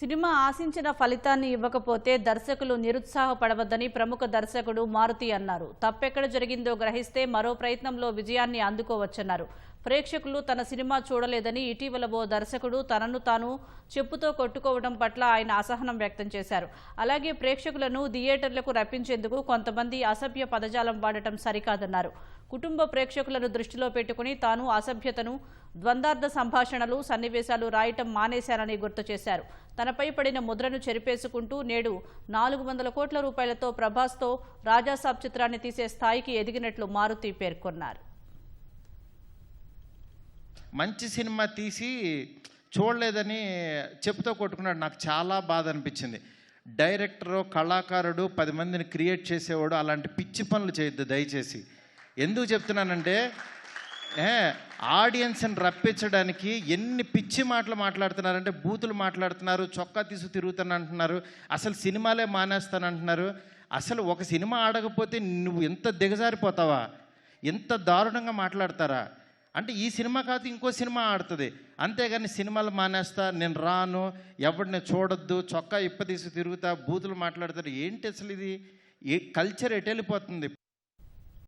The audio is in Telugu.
సినిమా ఆశించిన ఫలితాన్ని ఇవ్వకపోతే దర్శకులు నిరుత్సాహపడవద్దని ప్రముఖ దర్శకుడు మారుతి అన్నారు. తప్పెక్కడ జరిగిందో గ్రహిస్తే మరో ప్రయత్నంలో విజయాన్ని అందుకోవచ్చన్నారు. ప్రేక్షకులు తన సినిమా చూడలేదని ఇటీవల ఓ దర్శకుడు తనను తాను చెప్పుతో కొట్టుకోవడం పట్ల ఆయన అసహనం వ్యక్తం చేశారు. అలాగే ప్రేక్షకులను థియేటర్లకు రప్పించేందుకు కొంతమంది అసభ్య పదజాలం వాడటం సరికాదన్నారు. కుటుంబ ప్రేక్షకులను దృష్టిలో పెట్టుకుని తాను అసభ్యతను ద్వందార్థ సంభాషణలు సన్నివేశాలు రాయటం మానేశానని గుర్తు చేశారు. తనపై పడిన ముద్రను చెరిపేసుకుంటూ నేడు నాలుగు వందల కోట్ల రూపాయలతో ప్రభాస్తో రాజాసాబ్ చిత్రాన్ని తీసే స్థాయికి ఎదిగినట్లు మారుతి పేర్కొన్నారు. మంచి సినిమా తీసి చూడలేదని చెప్తూ కొట్టుకున్నాడు. నాకు చాలా బాధ అనిపించింది. డైరెక్టరు కళాకారుడు పది మందిని క్రియేట్ చేసేవాడు అలాంటి పిచ్చి పనులు చేయొద్దు దయచేసి. ఎందుకు చెప్తున్నానంటే ఆడియన్స్ని రప్పించడానికి ఎన్ని పిచ్చి మాటలు మాట్లాడుతున్నారంటే బూతులు మాట్లాడుతున్నారు చొక్కా తీసు తిరుగుతాను అంటున్నారు అసలు సినిమాలే మానేస్తాను అంటున్నారు అసలు ఒక సినిమా ఆడకపోతే నువ్వు ఎంత దిగజారిపోతావా? ఎంత దారుణంగా మాట్లాడతారా? అంటే ఈ సినిమా కాదు ఇంకో సినిమా ఆడుతుంది. అంతేగాని సినిమాలు మానేస్తా నేను రాను ఎవరిని చూడొద్దు చొక్కా ఇప్పదీసి తిరుగుతా బూతులు మాట్లాడతారు. ఏంటి అసలు ఇది? ఏ కల్చర్ ఎటు వెళ్ళిపోతుంది